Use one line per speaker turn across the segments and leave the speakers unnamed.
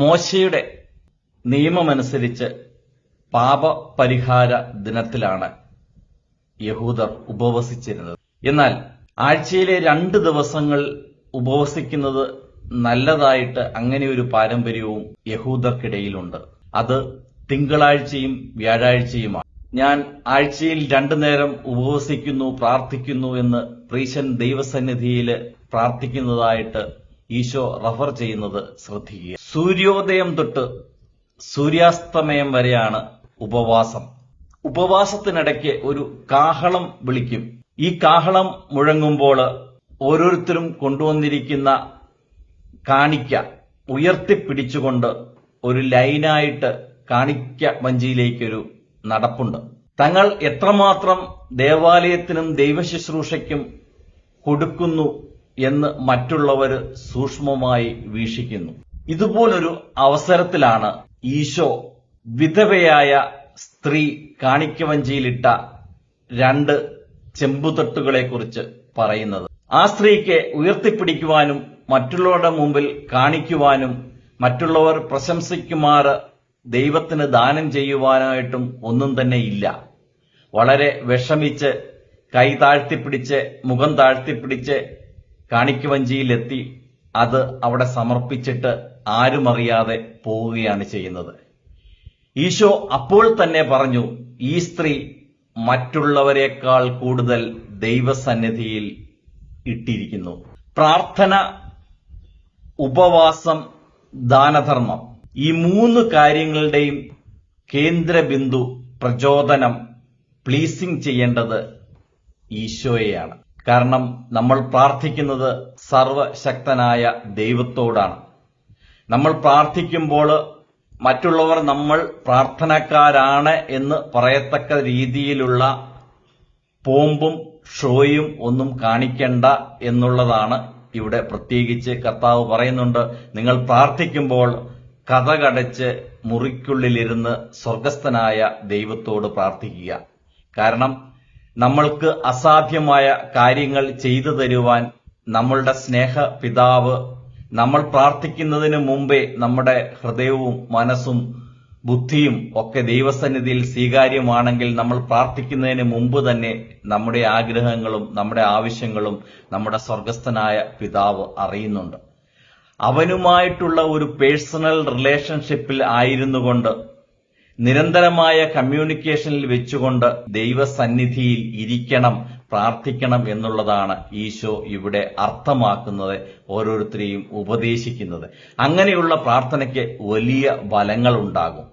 മോശയുടെ നിയമമനുസരിച്ച് പാപപരിഹാര ദിനത്തിലാണ് യഹൂദർ ഉപവസിച്ചിരുന്നത്. എന്നാൽ ആഴ്ചയിലെ രണ്ട് ദിവസങ്ങൾ ഉപവസിക്കുന്നത് നല്ലതായിട്ട് അങ്ങനെ ഒരു പാരമ്പര്യവും യഹൂദർക്കിടയിലുണ്ട്. അത് തിങ്കളാഴ്ചയും വ്യാഴാഴ്ചയുമാണ്. ഞാൻ ആഴ്ചയിൽ രണ്ടു നേരം ഉപവസിക്കുന്നു പ്രാർത്ഥിക്കുന്നു എന്ന് പ്രീശൻ ദൈവസന്നിധിയിൽ പ്രാർത്ഥിക്കുന്നതായിട്ട് ഈശോ റഫർ ചെയ്യുന്നത് ശ്രദ്ധിക്കുക. സൂര്യോദയം തൊട്ട് സൂര്യാസ്തമയം വരെയാണ് ഉപവാസം. ഉപവാസത്തിനിടയ്ക്ക് ഒരു കാഹളം വിളിക്കും. ഈ കാഹളം മുഴങ്ങുമ്പോൾ ഓരോരുത്തരും കൊണ്ടുവന്നിരിക്കുന്ന കാണിക്ക ഉയർത്തിപ്പിടിച്ചുകൊണ്ട് ഒരു ലൈനായിട്ട് കാണിക്ക വഞ്ചിയിലേക്കൊരു നടപ്പുണ്ട്. തങ്ങൾ എത്രമാത്രം ദേവാലയത്തിനും ദൈവശുശ്രൂഷയ്ക്കും കൊടുക്കുന്നു എന്ന് മറ്റുള്ളവർ സൂക്ഷ്മമായി വീക്ഷിക്കുന്നു. ഇതുപോലൊരു അവസരത്തിലാണ് ഈശോ വിധവയായ സ്ത്രീ കാണിക്കവഞ്ചിയിലിട്ട രണ്ട് ചെമ്പുതട്ടുകളെക്കുറിച്ച് പറയുന്നത്. ആ സ്ത്രീക്ക് ഉയർത്തിപ്പിടിക്കുവാനും മറ്റുള്ളവരുടെ മുമ്പിൽ കാണിക്കുവാനും മറ്റുള്ളവർ പ്രശംസിക്കുമാർ ദൈവത്തിന് ദാനം ചെയ്യുവാനായിട്ടും ഒന്നും തന്നെ ഇല്ല. വളരെ വിഷമിച്ച് കൈ താഴ്ത്തിപ്പിടിച്ച് മുഖം താഴ്ത്തിപ്പിടിച്ച് കാണിക്കുവഞ്ചിയിലെത്തി അത് അവിടെ സമർപ്പിച്ചിട്ട് ആരുമറിയാതെ പോവുകയാണ് ചെയ്യുന്നത്. ഈശോ അപ്പോൾ തന്നെ പറഞ്ഞു ഈ സ്ത്രീ മറ്റുള്ളവരെക്കാൾ കൂടുതൽ ദൈവസന്നിധിയിൽ ഇട്ടിരിക്കുന്നു. പ്രാർത്ഥന ഉപവാസം ദാനധർമ്മം ഈ മൂന്ന് കാര്യങ്ങളുടെയും കേന്ദ്രബിന്ദു പ്രചോദനം പ്ലീസിംഗ് ചെയ്യേണ്ടത് ഈശോയെയാണ്. കാരണം നമ്മൾ പ്രാർത്ഥിക്കുന്നത് സർവശക്തനായ ദൈവത്തോടാണ്. നമ്മൾ പ്രാർത്ഥിക്കുമ്പോൾ മറ്റുള്ളവർ നമ്മൾ പ്രാർത്ഥനക്കാരാണ് എന്ന് പറയത്തക്ക രീതിയിലുള്ള പോമ്പും ഷോയും ഒന്നും കാണിക്കേണ്ട എന്നുള്ളതാണ് ഇവിടെ പ്രത്യേകിച്ച് കർത്താവ് പറയുന്നുണ്ട്. നിങ്ങൾ പ്രാർത്ഥിക്കുമ്പോൾ കഥകടച്ച് മുറിക്കുള്ളിലിരുന്ന് സ്വർഗസ്ഥനായ ദൈവത്തോട് പ്രാർത്ഥിക്കുക. കാരണം നമ്മൾക്ക് അസാധ്യമായ കാര്യങ്ങൾ ചെയ്തു തരുവാൻ നമ്മളുടെ സ്നേഹ പിതാവ് നമ്മൾ പ്രാർത്ഥിക്കുന്നതിന് മുമ്പേ നമ്മുടെ ഹൃദയവും മനസ്സും ബുദ്ധിയും ഒക്കെ ദൈവസന്നിധിയിൽ സ്വീകാര്യമാണെങ്കിൽ നമ്മൾ പ്രാർത്ഥിക്കുന്നതിന് മുമ്പ് തന്നെ നമ്മുടെ ആഗ്രഹങ്ങളും നമ്മുടെ ആവശ്യങ്ങളും നമ്മുടെ സ്വർഗസ്ഥനായ പിതാവ് അറിയുന്നുണ്ട്. അവനുമായിട്ടുള്ള ഒരു പേഴ്സണൽ റിലേഷൻഷിപ്പിൽ ആയിരുന്നുകൊണ്ട് നിരന്തരമായ കമ്മ്യൂണിക്കേഷനിൽ വെച്ചുകൊണ്ട് ദൈവസന്നിധിയിൽ ഇരിക്കണം പ്രാർത്ഥിക്കണം എന്നുള്ളതാണ് ഈശോ ഇവിടെ അർത്ഥമാക്കുന്നത് ഓരോരുത്തരെയും ഉപദേശിക്കുന്നത്. അങ്ങനെയുള്ള പ്രാർത്ഥനയ്ക്ക് വലിയ ഫലങ്ങൾ ഉണ്ടാകും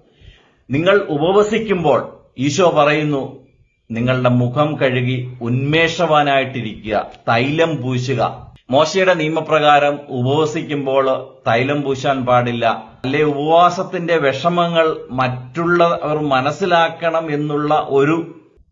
നിങ്ങൾ ഉപവസിക്കുമ്പോൾ ഈശോ പറയുന്നു നിങ്ങളുടെ മുഖം കഴുകി ഉന്മേഷവാനായിട്ടിരിക്കുക തൈലം പൂശുക. മോശയുടെ നിയമപ്രകാരം ഉപവസിക്കുമ്പോൾ തൈലം പൂശാൻ പാടില്ല. അല്ലെ ഉപവാസത്തിന്റെ വിഷമങ്ങൾ മറ്റുള്ളവർ മനസ്സിലാക്കണം എന്നുള്ള ഒരു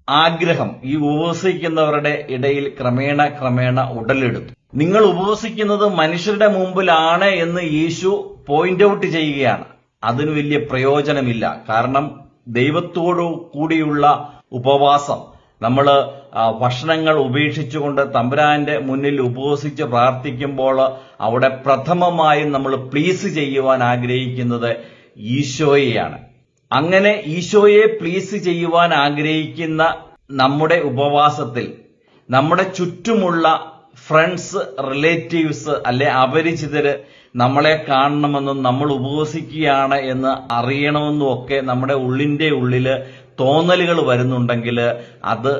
ആഗ്രഹം ഈ ഉപവസിക്കുന്നവരുടെ ഇടയിൽ ക്രമേണ ക്രമേണ ഉടലെടുത്തു. നിങ്ങൾ ഉപവസിക്കുന്നത് മനുഷ്യരുടെ മുമ്പിലാണ് എന്ന് യേശു പോയിന്റ് ഔട്ട് ചെയ്യുകയാണ്. അതിന് വലിയ പ്രയോജനമില്ല. കാരണം ദൈവത്തോടു കൂടിയുള്ള ഉപവാസം നമ്മൾ ഭക്ഷണങ്ങൾ ഉപേക്ഷിച്ചുകൊണ്ട് തമ്പുരാന്റെ മുന്നിൽ ഉപവസിച്ച് പ്രാർത്ഥിക്കുമ്പോൾ അവിടെ പ്രഥമമായും നമ്മൾ പ്ലീസ് ചെയ്യുവാൻ ആഗ്രഹിക്കുന്നത് ഈശോയെയാണ്. അങ്ങനെ ഈശോയെ പ്ലീസ് ചെയ്യുവാൻ ആഗ്രഹിക്കുന്ന നമ്മുടെ ഉപവാസത്തിൽ നമ്മുടെ ചുറ്റുമുള്ള ഫ്രണ്ട്സ് റിലേറ്റീവ്സ് അല്ലെ അപരിചിതര് നമ്മളെ കാണണമെന്നും നമ്മൾ ഉപവസിക്കുകയാണ് എന്ന് അറിയണമെന്നും ഒക്കെ നമ്മുടെ ഉള്ളിന്റെ ഉള്ളിൽ തോന്നലുകൾ വരുന്നുണ്ടെങ്കിൽ അത്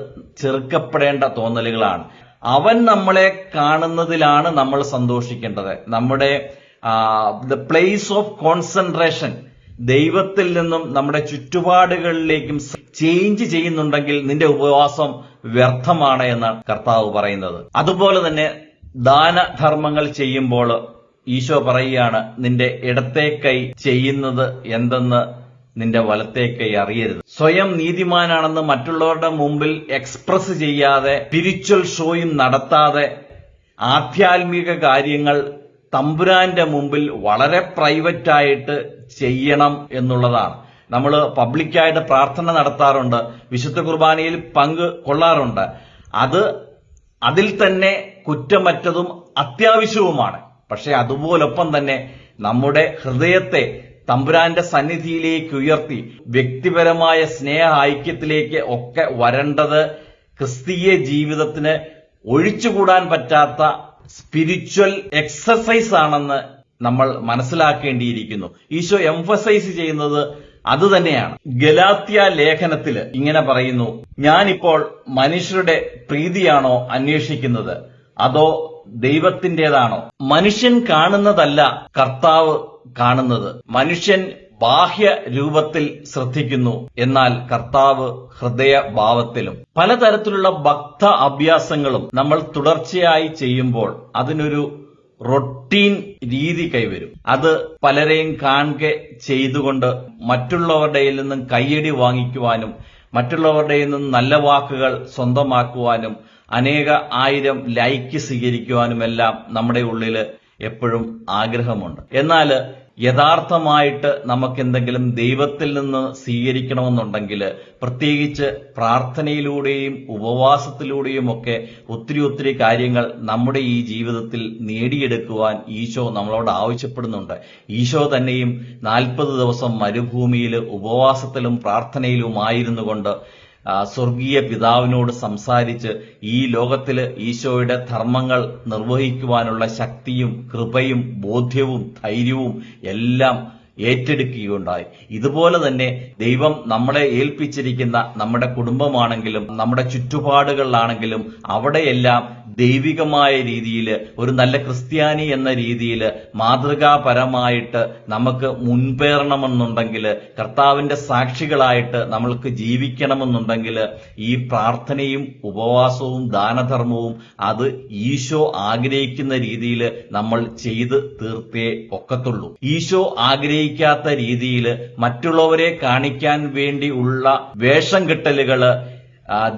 ചെറുക്കപ്പെടേണ്ട തോന്നലുകളാണ്. അവൻ നമ്മളെ കാണുന്നതിലാണ് നമ്മൾ സന്തോഷിക്കേണ്ടത്. നമ്മുടെ ദ പ്ലേസ് ഓഫ് കോൺസെൻട്രേഷൻ ദൈവത്തിൽ നിന്നും നമ്മുടെ ചുറ്റുപാടുകളിലേക്കും ചേഞ്ച് ചെയ്യുന്നുണ്ടെങ്കിൽ നിന്റെ ഉപവാസം വ്യർത്ഥമാണ് എന്നാണ് കർത്താവ് പറയുന്നത്. അതുപോലെ തന്നെ ദാനധർമ്മങ്ങൾ ചെയ്യുമ്പോൾ ഈശോ പറയുകയാണ് നിന്റെ ഇടത്തെ കൈ ചെയ്യുന്നത് എന്തെന്ന് നിന്റെ വലത്തെ അറിയരുത് സ്വയം നീതിമാനാണെന്ന് മറ്റുള്ളവരുടെ മുമ്പിൽ എക്സ്പ്രസ് ചെയ്യാതെ സ്പിരിച്വൽ ഷോയും നടത്താതെ ആധ്യാത്മിക കാര്യങ്ങൾ തമ്പുരാന്റെ മുമ്പിൽ വളരെ പ്രൈവറ്റായിട്ട് ചെയ്യണം എന്നുള്ളതാണ്. നമ്മൾ പബ്ലിക്കായിട്ട് പ്രാർത്ഥന നടത്താറുണ്ട് വിശുദ്ധ കുർബാനയിൽ പങ്ക് കൊള്ളാറുണ്ട്. അത് അതിൽ തന്നെ കുറ്റമറ്റതും അത്യാവശ്യവുമാണ്. പക്ഷെ അതുപോലൊപ്പം തന്നെ നമ്മുടെ ഹൃദയത്തെ തമ്പുരാന്റെ സന്നിധിയിലേക്ക് ഉയർത്തി വ്യക്തിപരമായ സ്നേഹ ഐക്യത്തിലേക്ക് ഒക്കെ വരേണ്ടത് ക്രിസ്തീയ ജീവിതത്തിന് ഒഴിച്ചുകൂടാൻ പറ്റാത്ത സ്പിരിച്വൽ എക്സസൈസ് ആണെന്ന് നമ്മൾ മനസ്സിലാക്കേണ്ടിയിരിക്കുന്നു. ഈശോ എംഫസൈസ് ചെയ്യുന്നത് അത് തന്നെയാണ്. ഗലാത്യ ലേഖനത്തിൽ ഇങ്ങനെ പറയുന്നു ഞാനിപ്പോൾ മനുഷ്യരുടെ പ്രീതിയാണോ അന്വേഷിക്കുന്നത്? അതോ ദൈവത്തിന്റേതാണോ? മനുഷ്യൻ കാണുന്നതല്ല കർത്താവ് കാണുന്നത്. മനുഷ്യൻ ബാഹ്യ രൂപത്തിൽ ശ്രദ്ധിക്കുന്നു. എന്നാൽ കർത്താവ് ഹൃദയഭാവത്തിലും പലതരത്തിലുള്ള ഭക്ത അഭ്യാസങ്ങളും നമ്മൾ തുടർച്ചയായി ചെയ്യുമ്പോൾ അതിനൊരു റൊട്ടീൻ രീതി കൈവരും. അത് പലരെയും കാണുക ചെയ്തുകൊണ്ട് മറ്റുള്ളവരുടെ നിന്നും കയ്യടി വാങ്ങിക്കുവാനും മറ്റുള്ളവരുടെ നിന്നും നല്ല വാക്കുകൾ സ്വന്തമാക്കുവാനും അനേക ആയിരം ലൈക്ക് സ്വീകരിക്കുവാനുമെല്ലാം നമ്മുടെ ഉള്ളിൽ എപ്പോഴും ആഗ്രഹമുണ്ട്. എന്നാൽ യഥാർത്ഥമായിട്ട് നമുക്ക് എന്തെങ്കിലും ദൈവത്തിൽ നിന്ന് സ്വീകരിക്കണമെന്നുണ്ടെങ്കിൽ പ്രത്യേകിച്ച് പ്രാർത്ഥനയിലൂടെയും ഉപവാസത്തിലൂടെയും ഒക്കെ ഒത്തിരി ഒത്തിരി കാര്യങ്ങൾ നമ്മുടെ ഈ ജീവിതത്തിൽ നേടിയെടുക്കുവാൻ ഈശോ നമ്മളോട് ആവശ്യപ്പെടുന്നുണ്ട്. ഈശോ തന്നെയും നാൽപ്പത് ദിവസം മരുഭൂമിയിൽ ഉപവാസത്തിലും പ്രാർത്ഥനയിലുമായിരുന്നു കൊണ്ട് സ്വർഗീയ പിതാവിനോട് സംസാരിച്ച് ഈ ലോകത്തിൽ ഈശോയുടെ ധർമ്മങ്ങൾ നിർവഹിക്കുവാനുള്ള ശക്തിയും കൃപയും ബോധ്യവും ധൈര്യവും എല്ലാം ഏറ്റെടുക്കുകയുണ്ടായി. ഇതുപോലെ തന്നെ ദൈവം നമ്മളെ ഏൽപ്പിച്ചിരിക്കുന്ന നമ്മുടെ കുടുംബമാണെങ്കിലും നമ്മുടെ ചുറ്റുപാടുകളിലാണെങ്കിലും അവിടെയെല്ലാം ദൈവികമായ രീതിയിൽ ഒരു നല്ല ക്രിസ്ത്യാനി എന്ന രീതിയിൽ മാതൃകാപരമായിട്ട് നമുക്ക് മുൻപേറണമെന്നുണ്ടെങ്കിൽ കർത്താവിന്റെ സാക്ഷികളായിട്ട് നമ്മൾക്ക് ജീവിക്കണമെന്നുണ്ടെങ്കിൽ ഈ പ്രാർത്ഥനയും ഉപവാസവും ദാനധർമ്മവും അത് ഈശോ ആഗ്രഹിക്കുന്ന രീതിയിൽ നമ്മൾ ചെയ്ത് തീർത്തേ ഒക്കത്തുള്ളൂ. ഈശോ ആഗ്രഹിക്കാത്ത രീതിയിൽ മറ്റുള്ളവരെ കാണിക്കാൻ വേണ്ടി ഉള്ള വേഷം കെട്ടലുകൾ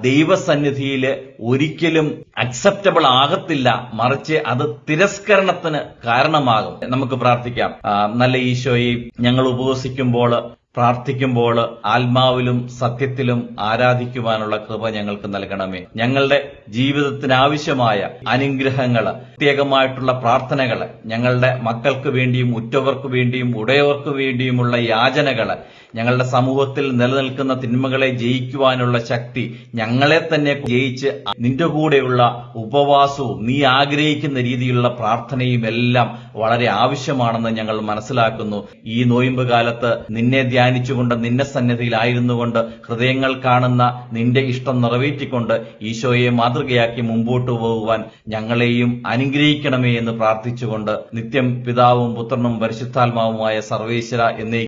ദൈവസന്നിധിയിൽ ഒരിക്കലും അക്സെപ്റ്റബിൾ ആകത്തില്ല. മറിച്ച് അത് തിരസ്കരണത്തിന് കാരണമാകും. നമുക്ക് പ്രാർത്ഥിക്കാം. നല്ല ഈശോയെ ഞങ്ങൾ ഉപവസിക്കുമ്പോൾ പ്രാർത്ഥിക്കുമ്പോൾ ആത്മാവിലും സത്യത്തിലും ആരാധിക്കുവാനുള്ള കൃപ ഞങ്ങൾക്ക് നൽകണമേ. ഞങ്ങളുടെ ജീവിതത്തിന് ആവശ്യമായ അനുഗ്രഹങ്ങൾ പ്രത്യേകമായിട്ടുള്ള പ്രാർത്ഥനകൾ ഞങ്ങളുടെ മക്കൾക്ക് വേണ്ടിയും ഉറ്റവർക്ക് വേണ്ടിയും ഉടയവർക്ക് വേണ്ടിയുമുള്ള യാചനകൾ ഞങ്ങളുടെ സമൂഹത്തിൽ നിലനിൽക്കുന്ന തിന്മകളെ ജയിക്കുവാനുള്ള ശക്തി ഞങ്ങളെ തന്നെ ജയിച്ച് നിന്റെ കൂടെയുള്ള ഉപവാസവും നീ ആഗ്രഹിക്കുന്ന രീതിയിലുള്ള പ്രാർത്ഥനയും എല്ലാം വളരെ ആവശ്യമാണെന്ന് ഞങ്ങൾ മനസ്സിലാക്കുന്നു. ഈ നോയിമ്പ് കാലത്ത് നിന്നെ ധ്യാനിച്ചുകൊണ്ട് നിന്റെ സന്നിധിയിലായിരുന്നുകൊണ്ട് ഹൃദയങ്ങൾ കാണുന്ന നിന്റെ ഇഷ്ടം നിറവേറ്റിക്കൊണ്ട് ഈശോയെ മാതൃകയാക്കി മുമ്പോട്ട് പോകുവാൻ ഞങ്ങളെയും അനുഗ്രഹിക്കണമേ എന്ന് പ്രാർത്ഥിച്ചുകൊണ്ട് നിത്യം പിതാവും പുത്രനും പരിശുദ്ധാത്മാവുമായ സർവേശ്വര എന്നേ